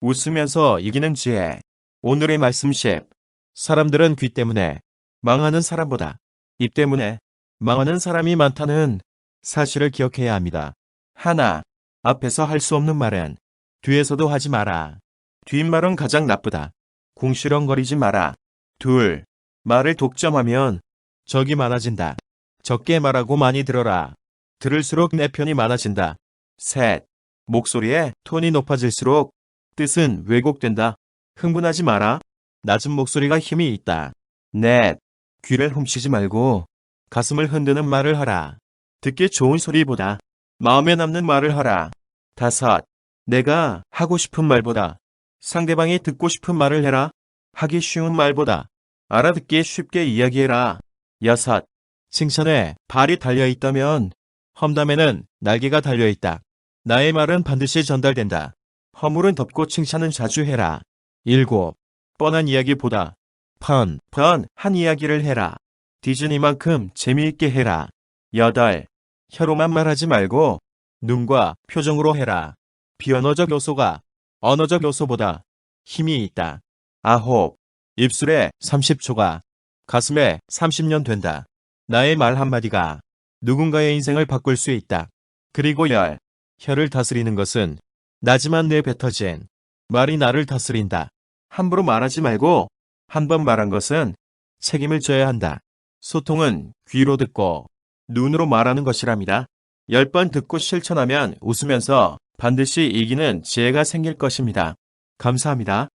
웃으면서 이기는 지혜. 오늘의 말씀 10. 사람들은 귀 때문에 망하는 사람보다 입 때문에 망하는 사람이 많다는 사실을 기억해야 합니다. 하나. 앞에서 할 수 없는 말은 뒤에서도 하지 마라. 뒷말은 가장 나쁘다. 궁시렁거리지 마라. 둘. 말을 독점하면 적이 많아진다. 적게 말하고 많이 들어라. 들을수록 내 편이 많아진다. 셋. 목소리의 톤이 높아질수록 뜻은 왜곡된다. 흥분하지 마라. 낮은 목소리가 힘이 있다. 넷. 귀를 훔치지 말고 가슴을 흔드는 말을 하라. 듣기 좋은 소리보다 마음에 남는 말을 하라. 다섯. 내가 하고 싶은 말보다 상대방이 듣고 싶은 말을 해라. 하기 쉬운 말보다 알아듣기 쉽게 이야기해라. 여섯. 칭찬에 발이 달려있다면 험담에는 날개가 달려있다. 나의 말은 반드시 전달된다. 허물은 덮고 칭찬은 자주 해라. 일곱. 뻔한 이야기보다 펀, 펀, 한 이야기를 해라. 디즈니만큼 재미있게 해라. 여덟. 혀로만 말하지 말고 눈과 표정으로 해라. 비언어적 요소가 언어적 요소보다 힘이 있다. 아홉. 입술에 30초가 가슴에 30년 된다. 나의 말 한마디가 누군가의 인생을 바꿀 수 있다. 그리고 열. 혀를 다스리는 것은 나지만 내 뱉어진 말이 나를 다스린다. 함부로 말하지 말고 한 번 말한 것은 책임을 져야 한다. 소통은 귀로 듣고 눈으로 말하는 것이랍니다. 열 번 듣고 실천하면 웃으면서 반드시 이기는 지혜가 생길 것입니다. 감사합니다.